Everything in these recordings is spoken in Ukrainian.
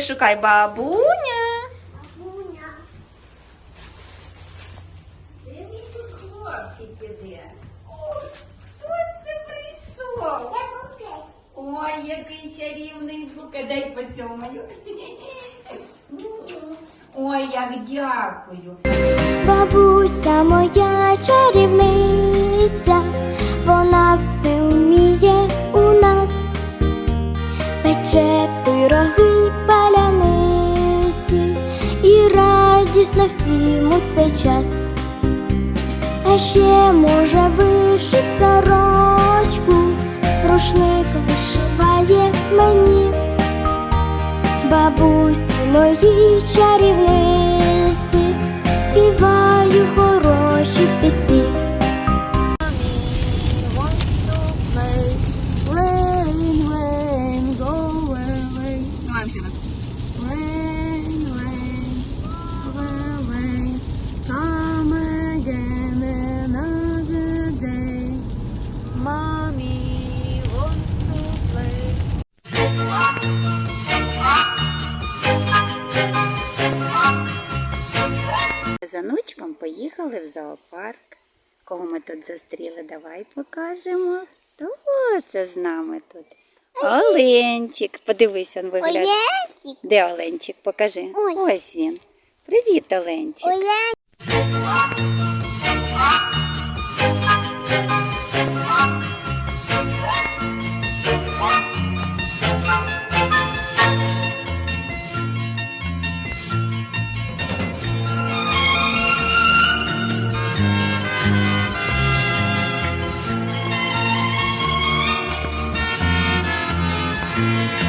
Шукай бабуня. Бабуня. Де мій тут хлопчик іде? О, хто ж це прийшов? Це букет. Ой, який чарівний букет. Дай поцьомаю. Ой, як дякую. Бабуся моя чарівниця, радісно всім у цей час. А ще може вишить сорочку, рушник вишиває мені. Бабусі мої чарівниці, співаю хороші пісні. Знімаємо ще. З онучком поїхали в зоопарк. Кого ми тут зустріли? Давай покажемо. Хто це з нами тут? Оленчик. Подивись, він виглядає. Оленчик, Де Оленчик? Покажи. Ось. Ось він. Привіт, Оленчик. Олень.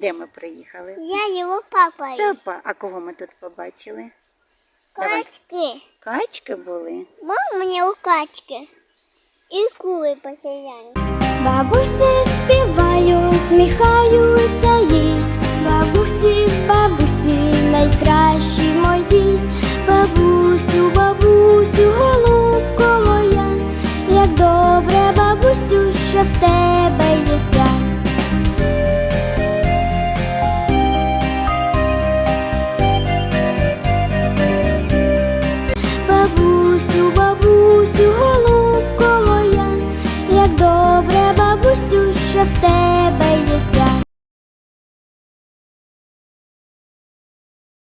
Де ми приїхали? Я його папа. Зоопарк. А кого ми тут побачили? Давай. Качки. Качки були. Мама мені у качки. І кури посіяли. Бабусі співаю, сміхаюся їй. Що в тебе.